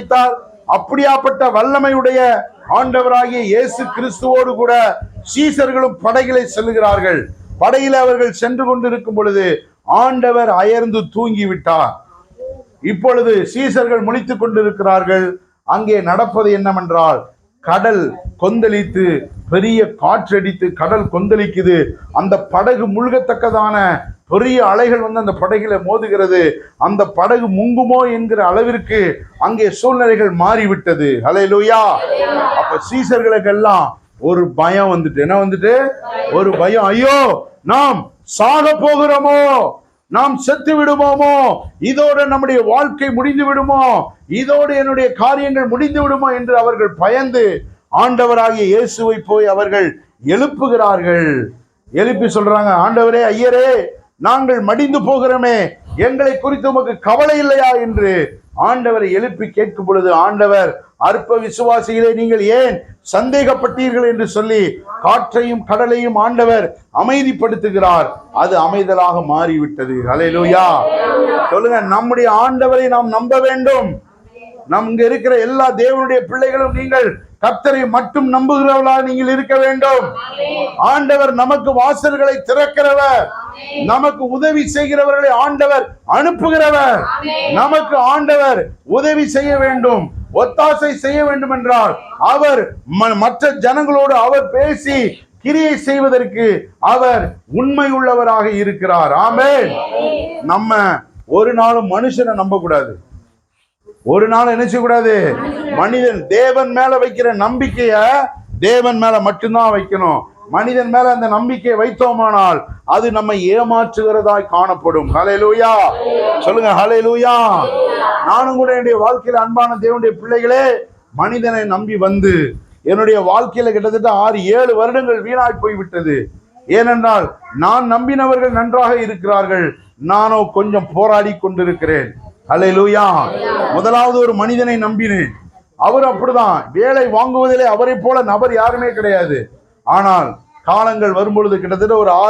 கிடைத்தால் அப்படியாப்பட்ட வல்லமையுடைய ஆண்டவராகிய இயேசு கிறிஸ்துவோடு கூட சீசர்களும் படைகளை செல்லுகிறார்கள். படையில் அவர்கள் சென்று கொண்டிருக்கும் பொழுது ஆண்டவர் அயர்ந்து தூங்கிவிட்டார். இப்பொழுது சீசர்கள் முழித்துக் கொண்டிருக்கிறார்கள். அங்கே நடப்பது என்னவென்றால் கடல் கொந்தளித்து பெரிய காற்றடித்து கடல் கொந்தளிக்குது. அந்த படகு முழுகத்தக்கதான பெரிய அலைகள் வந்து அந்த படகில் மோதுகிறது. அந்த படகு முங்குமோ என்கிற அளவிற்கு அங்கே சூழ்நிலைகள் மாறிவிட்டது. ஹalleluya. அப்ப சீசர்களுக்கெல்லாம் ஒரு பயம் வந்துட்டு. என்ன வந்துட்டு? ஒரு பயம். ஐயோ நாம் சாக போகிறோமோ? நாம் செத்து விடுமோமோ இதோட நம்முடைய வாழ்க்கை முடிந்து விடுமோ? இதோடு என்னுடைய காரியங்கள் முடிந்து விடுமோ என்று அவர்கள் பயந்து ஆண்டவராகிய இயேசுவை போய் அவர்கள் எழுப்புகிறார்கள். எழுப்பி சொல்றாங்க ஆண்டவரே ஐயரே நாங்கள் மடிந்து போகிறோமே. எங்களை குறித்து உமக்கு கவலை இல்லையா என்று ஆண்டவரை எழுப்பி கேட்கும் பொழுது ஆண்டவர் அற்ப விசுவாசிகளை நீங்கள் ஏன் சந்தேகப்பட்டீர்கள் என்று சொல்லி காற்றையும் கடலையும் ஆண்டவர் அமைதிப்படுத்துகிறார். அது அமைதலாக மாறிவிட்டது. ஹalleluya. சொல்லுங்க நம்முடைய ஆண்டவரை நாம் நம்ப வேண்டும். நம் இங்க இருக்கிற எல்லா தேவனுடைய பிள்ளைகளும் நீங்கள் கத்தரை மட்டும் நம்புகிறவர்களா நீங்கள் இருக்க வேண்டும். ஆண்டவர் நமக்கு வாசல்களை திறக்கிறவர். நமக்கு உதவி செய்கிறவர்களை ஆண்டவர் அனுப்புகிறவர். நமக்கு ஆண்டவர் உதவி செய்ய வேண்டும். ஒத்தாசை செய்ய வேண்டும் என்றால் அவர் ம- மற்ற ஜனங்களோடு அவர் பேசி கிரியை செய்வதற்கு அவர் உண்மை உள்ளவராக இருக்கிறார். ஆமே நம்ம ஒரு நாளும் மனுஷனை நம்ப கூடாது ஒரு நாள் என்ன செய்யக்கூடாது மனிதன் தேவன் மேல வைக்கிற நம்பிக்கைய தேவன் மேல மட்டும்தான் வைக்கணும். மனிதன் மேல அந்த நம்பிக்கையை வைத்தோமானால் அது நம்மை ஏமாற்றுகிறதாய் காணப்படும். ஹalleluya. சொல்லுங்க லூயா நானும் கூட என்னுடைய வாழ்க்கையில அன்பான தேவனுடைய பிள்ளைகளே மனிதனை நம்பி வந்து என்னுடைய வாழ்க்கையில கிட்டத்தட்ட ஆறு ஏழு வருடங்கள் வீணாய் போய்விட்டது. ஏனென்றால் நான் நம்பினவர்கள் நன்றாக இருக்கிறார்கள். நானோ கொஞ்சம் போராடி கொண்டிருக்கிறேன். லூயா முதலாவது ஒரு மனிதனை நம்பினேன். அவர் அப்படிதான். வேலை வாங்குவதிலே அவரை போல நபர் யாருமே கிடையாது. ஆனால் காலங்கள் வரும்பொழுது கிட்டத்தட்ட ஒரு ஆறு